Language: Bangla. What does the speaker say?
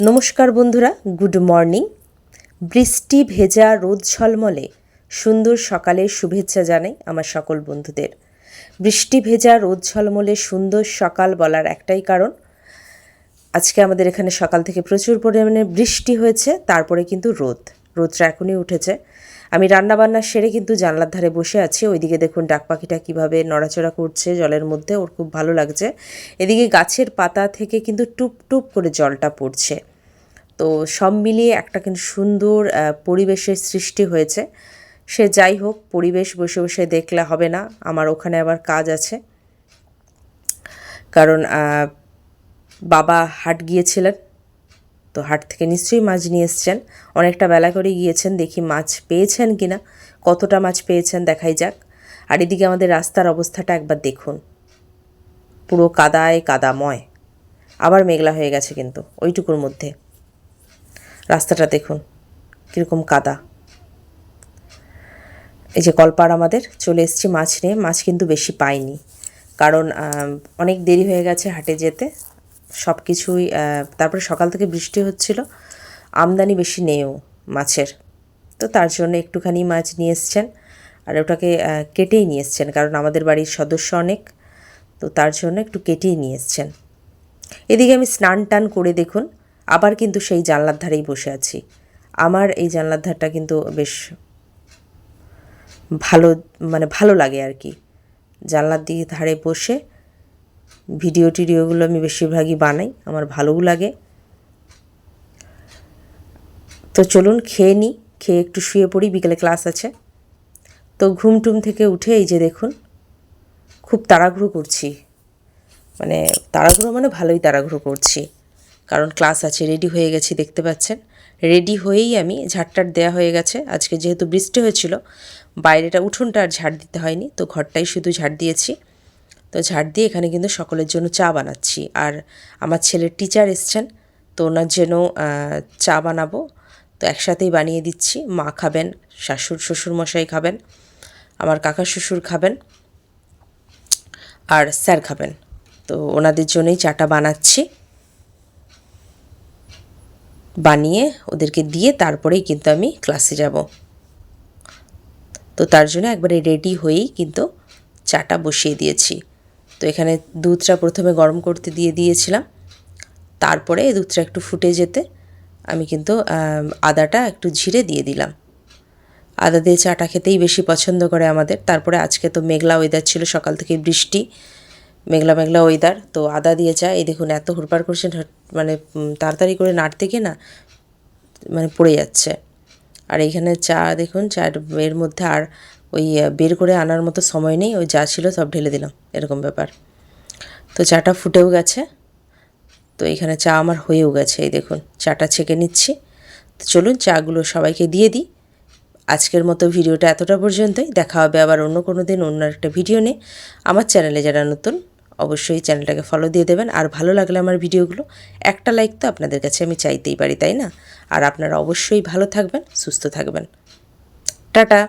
নমস্কার বন্ধুরা, গুড মর্নিং। বৃষ্টি ভেজা রোদ ঝলমলে, সুন্দর সকালের শুভেচ্ছা জানাই আমার সকল বন্ধুদের। বৃষ্টি ভেজা রোদ ঝলমলে, সুন্দর সকাল বলার একটাই কারণ, আজকে আমাদের এখানে সকাল থেকে প্রচুর পরিমাণে বৃষ্টি হয়েছে, তারপরে কিন্তু রোদ। রোদটা এখনই উঠেছে। আমি রান্নাবান্না সেরে কিন্তু জানলার ধারে বসে আছি। ওইদিকে দেখুন ডাক পাখিটা কীভাবে নড়াচড়া করছে জলের মধ্যে, ওর খুব ভালো লাগছে। এদিকে গাছের পাতা থেকে কিন্তু টুপ টুপ করে জলটা পড়ছে। তো সব মিলিয়ে একটা কিন্তু সুন্দর পরিবেশের সৃষ্টি হয়েছে। সে যাই হোক, পরিবেশ বসে বসে দেখলে হবে না, আমার ওখানে আবার কাজ আছে। কারণ বাবা হাট গিয়েছিলেন। তো হাট থেকে নিশ্চয়ই মাছ নিয়ে এসছেন। অনেকটা বেলা করে গিয়েছেন, দেখি মাছ পেয়েছেন কিনা। কতটা মাছ পেয়েছেন দেখাই যাক। আর এদিকে আমাদের রাস্তার অবস্থাটা একবার দেখুন। পুরো কাদায় কাদাময়। আবার মেঘলা হয়ে গেছে কিন্তু, ওইটুকুর মধ্যে। রাস্তাটা দেখুন, কীরকম কাদা। এই যে কলপাড় আমাদের, চলে এসেছি মাছ নিয়ে। মাছ কিন্তু বেশি পাইনি। কারণ অনেক দেরি হয়ে গেছে হাটে যেতে। সব কিছুই তারপরে সকাল থেকে বৃষ্টি হচ্ছিল। আমদানি বেশি নেও মাছের। তো তার জন্য একটুখানি মাছ নিয়ে এসছেন। আর ওটাকে কেটেই নিয়ে এসছেন, কারণ আমাদের বাড়ির সদস্য অনেক। তো তার জন্য একটু কেটেই নিয়ে এসছেন। এদিকে আমি স্নান টান করে দেখুন, আবার কিন্তু সেই জানলার ধারেই বসে আছি। আমার এই জানলার ধারটা কিন্তু বেশ ভালো মানে ভালো লাগে আর কি। জানলার দিকে ধারে বসে ভিডিও টিডিওগুলো আমি বেশিরভাগই বানাই, আমার ভালোও লাগে। তো চলুন খেয়ে নিই, খেয়ে একটু শুয়ে পড়ি, বিকেলে ক্লাস আছে। তো ঘুম টুম থেকে উঠে এই যে দেখুন, খুব তাড়াহুড়ো করছি। মানে তাড়াহুড়ো মানে ভালোই তাড়াহুড়ো করছি। কারণ ক্লাস আছে, রেডি হয়ে গেছি, দেখতে পাচ্ছেন। রেডি হয়েই আমি ঝাড়টার দেওয়া হয়ে গেছে। আজকে যেহেতু বৃষ্টি হয়েছিল, বাইরেটা উঠোনটা আর ঝাড় দিতে হয়নি, তো ঘরটাই শুধু ঝাড় দিয়েছি। তো ঝাড় দিয়ে এখানে কিন্তু সকলের জন্য চা বানাচ্ছি। আর আমার ছেলের টিচার এসছেন, তো ওনার জন্য চা বানাবো। তো একসাথেই বানিয়ে দিচ্ছি। মা খাবেন, শাশুড় শ্বশুর মশাই খাবেন, আমার কাকা শ্বশুর খাবেন, আর স্যার খাবেন। তো ওনাদের জন্যই চাটা বানাচ্ছি। বানিয়ে ওদেরকে দিয়ে তারপরেই কিন্তু আমি ক্লাসে যাব। তো তার জন্য একবারে রেডি হয়েই কিন্তু চাটা বসিয়ে দিয়েছি। তো এখানে দুধটা প্রথমে গরম করতে দিয়ে দিয়েছিলাম। তারপরে এই দুধটা একটু ফুটে যেতে আমি কিন্তু আদাটা একটু ঝিরে দিয়ে দিলাম। আদা দিয়ে চাটা খেতেই বেশি পছন্দ করে আমাদের। তারপরে আজকে তো মেঘলা ওয়েদার ছিল, সকাল থেকে বৃষ্টি, মেঘলা মেঘলা ওয়েদার তো আদা দিয়ে চা, এই দেখুন এত হুড়পাড় করছেন মানে তাড়াতাড়ি করে নাড়তে গিয়ে না মানে পড়ে যাচ্ছে। আর এইখানে চা, দেখুন চার এর মধ্যে আর ওই বের করে আনার মতো সময় নেই, ওই যা ছিল সব ঢেলে দিলাম, এরকম ব্যাপার। তো চাটা ফুটেও গেছে, তো এখানে চা আমার হয়েও গেছে, এই দেখুন, চাটা ছেঁকে নিচ্ছি। তো চলুন, চাগুলো সবাইকে দিয়ে দিই। আজকের মতো ভিডিওটা এতটা পর্যন্তই, দেখা হবে আবার অন্য কোনো দিন, অন্য একটা ভিডিও নিয়ে। আমার চ্যানেলে যারা নতুন, অবশ্যই চ্যানেলটাকে ফলো দিয়ে দেবেন। আর ভালো লাগলে আমার ভিডিওগুলো, একটা লাইক তো আপনাদের কাছে আমি চাইতেই পারি, তাই না? আর আপনারা অবশ্যই ভালো থাকবেন, সুস্থ থাকবেন। টাটা!